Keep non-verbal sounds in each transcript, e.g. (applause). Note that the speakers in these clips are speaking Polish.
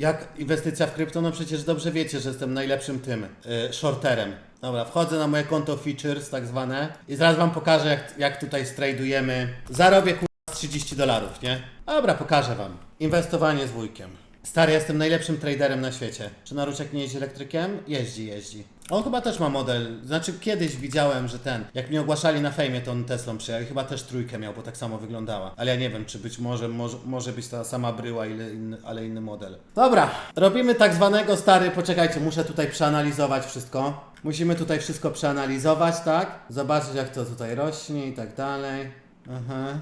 Jak inwestycja w krypto? No przecież dobrze wiecie, że jestem najlepszym tym, yy, shorterem. Dobra, wchodzę na moje konto features tak zwane i zaraz wam pokażę jak, jak tutaj stradujemy. Zarobię kurwa z 30 dolarów, nie? Dobra, pokażę wam. Inwestowanie z wujkiem. Stary, jestem najlepszym traderem na świecie. Czy Naruciak nie jeździ elektrykiem? Jeździ, jeździ. On chyba też ma model. Znaczy kiedyś widziałem, że ten, jak mnie ogłaszali na fejmie, to on Teslą przyjechał i chyba też trójkę miał, bo tak samo wyglądała. Ale ja nie wiem, czy być może, może, może być ta sama bryła, ile inny, ale inny model. Dobra, robimy tak zwanego stary, poczekajcie, muszę tutaj przeanalizować wszystko. Musimy tutaj wszystko przeanalizować, tak? Zobaczyć jak to tutaj rośnie i tak dalej. Aha.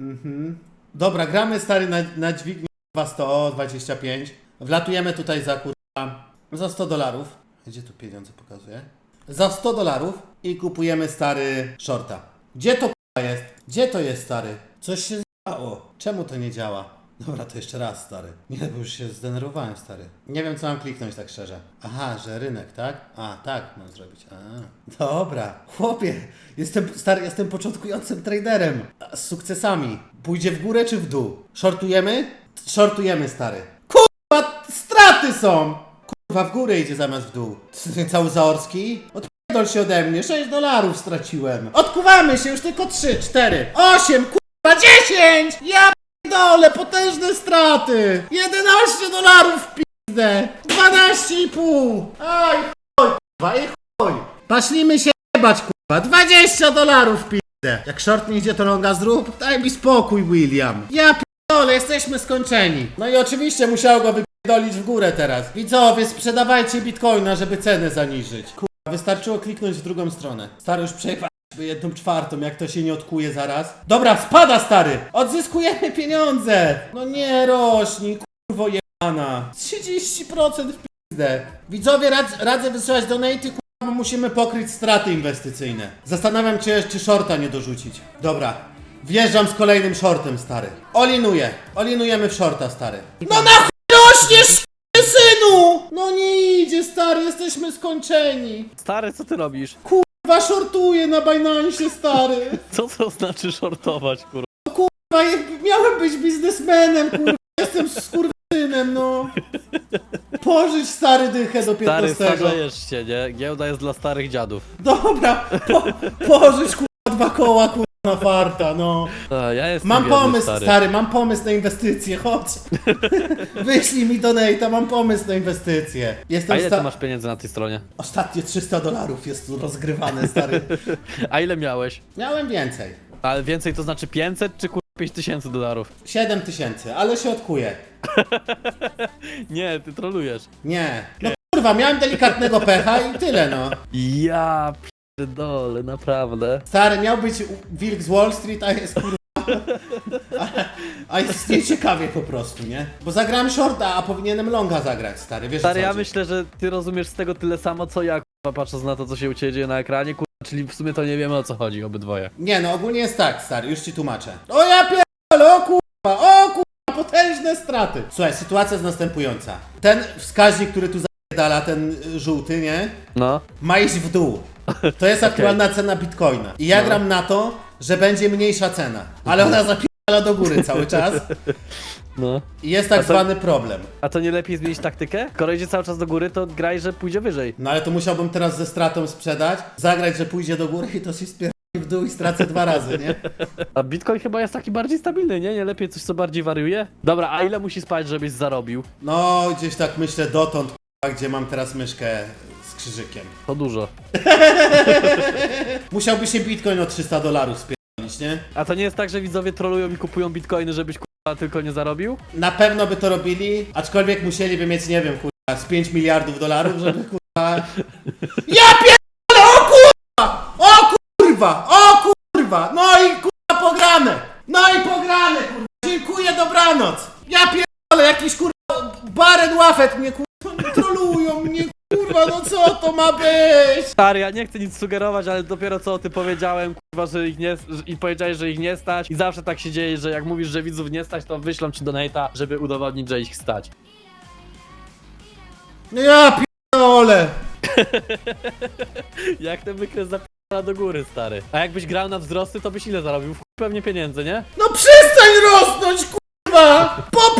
Mhm. Dobra, gramy stary na, na dźwignię 125. Wlatujemy tutaj za kurwa za 100 dolarów. Gdzie tu pieniądze pokazuje? Za 100 dolarów i kupujemy stary shorta. Gdzie to kurwa jest? Gdzie to jest stary? Coś się stało. Czemu to nie działa? Dobra, to jeszcze raz stary. Nie, bo już się zdenerwowałem stary. Nie wiem co mam kliknąć tak szczerze. Aha, że rynek, tak? A, tak mam zrobić. A, dobra. Chłopie, jestem stary, jestem początkującym traderem. Z sukcesami. Pójdzie w górę czy w dół? Shortujemy? Shortujemy stary. Kurwa, straty są! Kurwa, w górę idzie zamiast w dół. (laughs) Cały Zaorski? Odpierdol się ode mnie, 6 dolarów straciłem. Odkuwamy się, już tylko 3, 4, 8, kurwa, 10! Ja pierdolę, potężne straty! 11 dolarów w pizdę! 12,5! Aj, chuj, kurwa, i chuj! Paszlimy się jebać, kurwa, 20 dolarów w pizdę! Jak short nie idzie, to longa zrób? Daj mi spokój, William. Ja pierdolę, jesteśmy skończeni. No i oczywiście musiał go wypierdolić w górę teraz. Widzowie, sprzedawajcie bitcoina, żeby cenę zaniżyć. Kurwa, wystarczyło kliknąć w drugą stronę. Stary już przejechał jedną czwartą, jak to się nie odkuje zaraz. Dobra, spada stary! Odzyskujemy pieniądze! No nie rośnij, kurwo jebana. 30% w pizdę. Widzowie, rad, radzę wysyłać donaty, kurwa, bo musimy pokryć straty inwestycyjne. Zastanawiam się, czy shorta nie dorzucić. Dobra, wjeżdżam z kolejnym shortem, stary. Olinuję. Olinujemy w shorta, stary. No na chuj rośniesz, synu! No nie idzie, stary, jesteśmy skończeni. Stary, co ty robisz? Kurwa, shortuję na Binance, stary. (laughs) Co to znaczy shortować, kurwa? Kurwa, je- miałem być biznesmenem, kurwa. Jestem skurwysynem, no. Pożyć stary dychę do Stary, 15. starzejesz się, nie? Giełda jest dla starych dziadów. Dobra, po, pożyć kurwa dwa koła, kurwa na farta, no. A, ja jestem Mam biedny, pomysł, stary. mam pomysł na inwestycje, chodź. (laughs) Wyślij mi donate'a, mam pomysł na inwestycje. Jestem A ile sta- ty masz pieniędzy na tej stronie? Ostatnie 300 dolarów jest tu rozgrywane, stary. (laughs) A ile miałeś? Miałem więcej. Ale więcej to znaczy 500 czy kurwa 5000 dolarów? 7 tysięcy, ale się odkuję. (laughs) Nie, ty trolujesz. Nie. No kurwa, miałem delikatnego pecha i tyle, no. Ja pierdolę, naprawdę. Stary, miał być wilk z Wall Street, a jest kurwa. A, a jest nieciekawie po prostu, nie? Bo zagrałem shorta, a powinienem longa zagrać, stary, wiesz o Stary, co ja chodzi? myślę, że ty rozumiesz z tego tyle samo, co ja, kurwa, patrząc na to, co się u ciebie dzieje na ekranie, kurwa, czyli w sumie to nie wiemy, o co chodzi, obydwoje. Nie, no ogólnie jest tak, stary, już ci tłumaczę. O ja pierdolę, o kurwa, o kurwa, potężne straty. Słuchaj, sytuacja jest następująca. Ten wskaźnik, który tu zapierdala, ten y, żółty, nie? No. Ma iść w dół. To jest aktualna cena bitcoina. I ja gram na to, że będzie mniejsza cena. Ale ona zapierdala do góry cały czas. No. I jest tak to- zwany problem. A to nie lepiej zmienić taktykę? Skoro idzie cały czas do góry, to graj, że pójdzie wyżej. No ale to musiałbym teraz ze stratą sprzedać, zagrać, że pójdzie do góry i to się spierdoli w dół i stracę dwa razy, nie? A Bitcoin chyba jest taki bardziej stabilny, nie? Nie lepiej coś, co bardziej wariuje? Dobra, a ile musi spać, żebyś zarobił? No, gdzieś tak myślę dotąd, k***a, gdzie mam teraz myszkę z krzyżykiem. To dużo. (laughs) Musiałby się bitcoin o 300 dolarów spierdolić, nie? A to nie jest tak, że widzowie trolują i kupują bitcoiny, żebyś kurwa tylko nie zarobił? Na pewno by to robili, aczkolwiek musieliby mieć, nie wiem, kurwa, z 5 miliardów dolarów, żeby (laughs) kurwa... Ja pierdolę, o kurwa! O kurwa! O kurwa! No i kurwa pograne! No i pograne, kurwa! Dziękuję, dobranoc! Ja pierdolę, jakiś kurwa Baren Łafet mnie kurwa trolują mnie, kurwa, no co to ma być? Stary, ja nie chcę nic sugerować, ale dopiero co o tym powiedziałem, kurwa, że ich nie... że- i powiedziałeś, że ich nie stać i zawsze tak się dzieje, że jak mówisz, że widzów nie stać, to wyślą ci donate'a, żeby udowodnić, że ich stać. No ja pierdolę! (laughs) Jak ten wykres zapiera do góry, stary. A jakbyś grał na wzrosty, to byś ile zarobił? W chuj pewnie pieniędzy, nie? No przestań rosnąć, kurwa! Po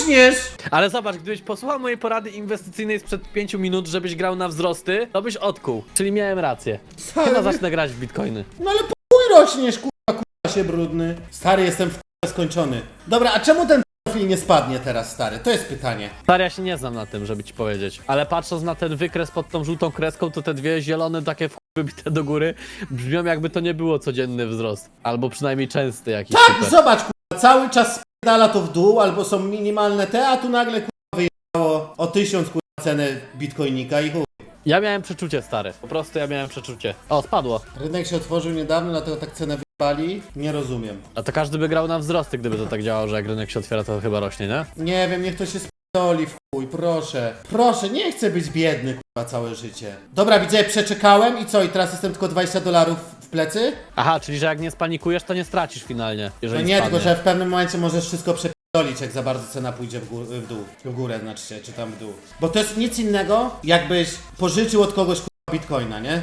rośniesz! Ale zobacz, gdybyś posłuchał mojej porady inwestycyjnej sprzed 5 minut, żebyś grał na wzrosty, to byś odkuł. Czyli miałem rację. Chyba zacznę grać w bitcoiny. No ale po chuj rośniesz, kurwa, kurwa się brudny. Stary, jestem w kurwa skończony. Dobra, a czemu ten profil nie spadnie teraz, stary? To jest pytanie. Stary, ja się nie znam na tym, żeby ci powiedzieć. Ale patrząc na ten wykres pod tą żółtą kreską, to te dwie zielone takie w chuj wybite do góry brzmią jakby to nie było codzienny wzrost. Albo przynajmniej częsty jakiś Tak, super. zobacz, kurwa, cały czas spierdala to w dół, albo są minimalne te, a tu nagle, kurwa, wyjechało o tysiąc, kurwa, cenę bitcoinika i chuj. Ja miałem przeczucie, stary. Po prostu ja miałem przeczucie. O, spadło. Rynek się otworzył niedawno, dlatego tak cenę wypali. Nie rozumiem. A to każdy by grał na wzrosty, gdyby to tak działało, że jak rynek się otwiera, to chyba rośnie, nie? Nie wiem, niech to się spierdoli w chuj, proszę. Proszę, nie chcę być biedny, kurwa, całe życie. Dobra, widzę, przeczekałem i co, i teraz jestem tylko 20 dolarów plecy? Aha, czyli że jak nie spanikujesz, to nie stracisz finalnie, No jeżeli nie, spadnie. tylko że w pewnym momencie możesz wszystko przepierdolić, jak za bardzo cena pójdzie w, gó- w dół. W górę, znaczy się, czy tam w dół. Bo to jest nic innego, jakbyś pożyczył od kogoś kurwa, bitcoina, nie?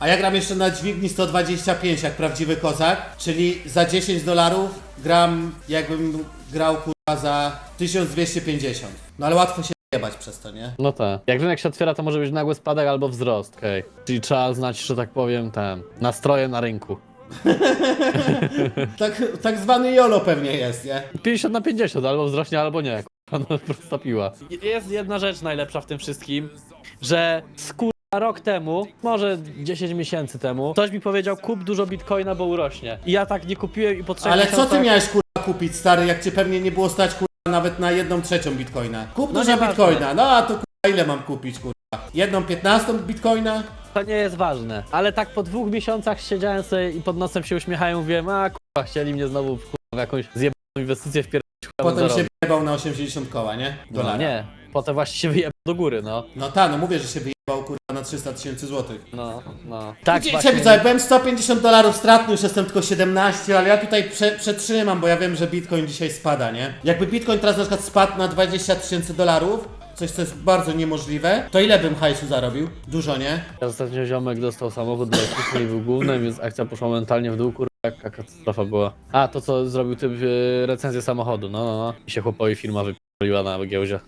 A ja gram jeszcze na dźwigni 125 jak prawdziwy kozak, czyli za 10 dolarów gram jakbym grał kurwa za 1250. No ale łatwo się jebać przez to, nie? No tak. Jak rynek się otwiera, to może być nagły spadek albo wzrost. Okej. Czyli trzeba znać, że tak powiem, ten nastroje na rynku. Tak, tak zwany YOLO pewnie jest, nie? 50 na 50, albo wzrośnie, albo nie. Kurwa, No, prosta piła. Jest jedna rzecz najlepsza w tym wszystkim, że skurwa rok temu, może 10 miesięcy temu, ktoś mi powiedział kup dużo bitcoina, bo urośnie. I ja tak nie kupiłem i po trzech Ale co ty miałeś kurwa kupić, stary, jak cię pewnie nie było stać kurwa nawet na jedną trzecią bitcoina? Kup No dużo nieważne. bitcoina, no a to kurwa ile mam kupić kurwa? Jedną piętnastą bitcoina? To nie jest ważne. Ale tak po dwóch miesiącach siedziałem sobie i pod nosem się uśmiechają, mówiłem, a kurwa, chcieli mnie znowu w, kurwa, w jakąś zjebaną inwestycję kurwa, Potem się wyjebał na 80 koła, nie? No Dolara. nie, potem właśnie się wyjebał do góry, no. No tak, no mówię, że się wyjebał kurwa na 300 tysięcy złotych. No, no. Tak, Widzicie, właśnie. widzę, byłem 150 dolarów stratny, już jestem tylko 17, ale ja tutaj prze, przetrzymam, bo ja wiem, że bitcoin dzisiaj spada, nie? Jakby bitcoin teraz na przykład spadł na 20 tysięcy dolarów, coś co jest bardzo niemożliwe, to ile bym hajsu zarobił? Dużo, nie? Ostatnio ziomek dostał samochód do był głównym, więc akcja poszła mentalnie w dół, kurwa, jaka katastrofa była. A, to co zrobił typ yy, recenzję samochodu, no, no, no. I się chłopowi firma wypaliła na giełdzie.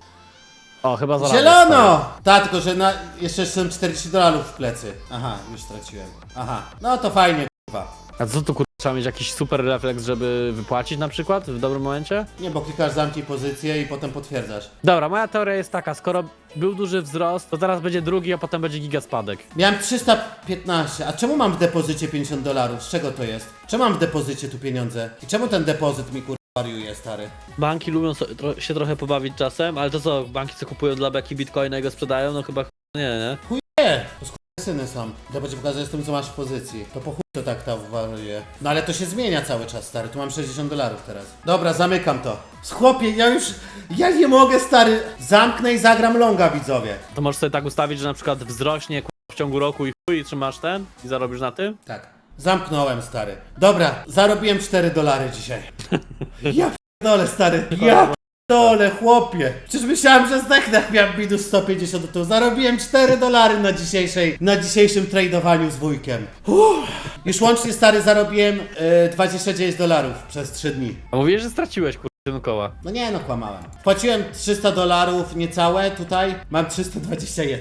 O, chyba za Zielono! Tak, tylko że na, jeszcze są 40 dolarów w plecy. Aha, już straciłem. Aha, no to fajnie, kurwa. A co tu kurwa, trzeba mieć jakiś super refleks, żeby wypłacić na przykład w dobrym momencie? Nie, bo klikasz zamknij pozycję i potem potwierdzasz. Dobra, moja teoria jest taka, skoro był duży wzrost, to zaraz będzie drugi, a potem będzie gigaspadek. Miałem 315, a czemu mam w depozycie 50 dolarów? Z czego to jest? Czemu mam w depozycie tu pieniądze? I czemu ten depozyt mi kurwa wariuje, stary? Banki lubią so, tro, się trochę pobawić czasem, ale to co, banki co kupują dla beki bitcoina i go sprzedają, no chyba ch- nie, nie? Nie, to syny są. Ja będzie pokazać tym, co masz w pozycji. To po chuj to tak ta wariuje. No ale to się zmienia cały czas, stary. Tu mam 60 dolarów teraz. Dobra, zamykam to. Chłopie, ja już... Ja nie mogę, stary. Zamknę i zagram longa, widzowie. To możesz sobie tak ustawić, że na przykład wzrośnie w ciągu roku i chuj, i trzymasz ten i zarobisz na tym? Tak. Zamknąłem, stary. Dobra, zarobiłem 4 dolary dzisiaj. (laughs) Ja dole, stary. Ja dole, chłopie. Przecież myślałem, że zdechnę, jak miałem minus 150 do. Zarobiłem 4 dolary na dzisiejszej, na dzisiejszym tradowaniu z wujkiem. Uff. Już łącznie, stary, zarobiłem e, 29 dolarów przez 3 dni. A mówisz, że straciłeś kur... tym koła. No nie, no kłamałem. Płaciłem 300 dolarów niecałe, tutaj mam 321.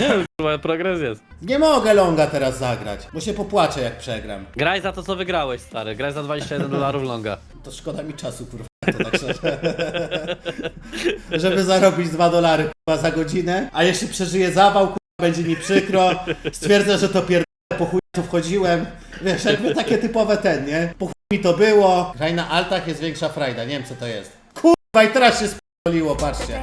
Nie, kurwa, progres jest. Nie mogę longa teraz zagrać, bo się popłaczę, jak przegram. Graj za to, co wygrałeś, stary. Graj za 21 dolarów longa. (laughs) To szkoda mi czasu, kurwa. To tak szczerze. (laughs) Żeby zarobić 2 dolary kurwa, za godzinę, a jeszcze przeżyję zawał, kurwa, będzie mi przykro. Stwierdzę, że to pierdolę, po chuj tu wchodziłem. Wiesz, jakby takie typowe ten, nie? Po chuj mi to było. Graj na altach jest większa frajda, nie wiem co to jest. Kurwa i teraz się spoliło, patrzcie.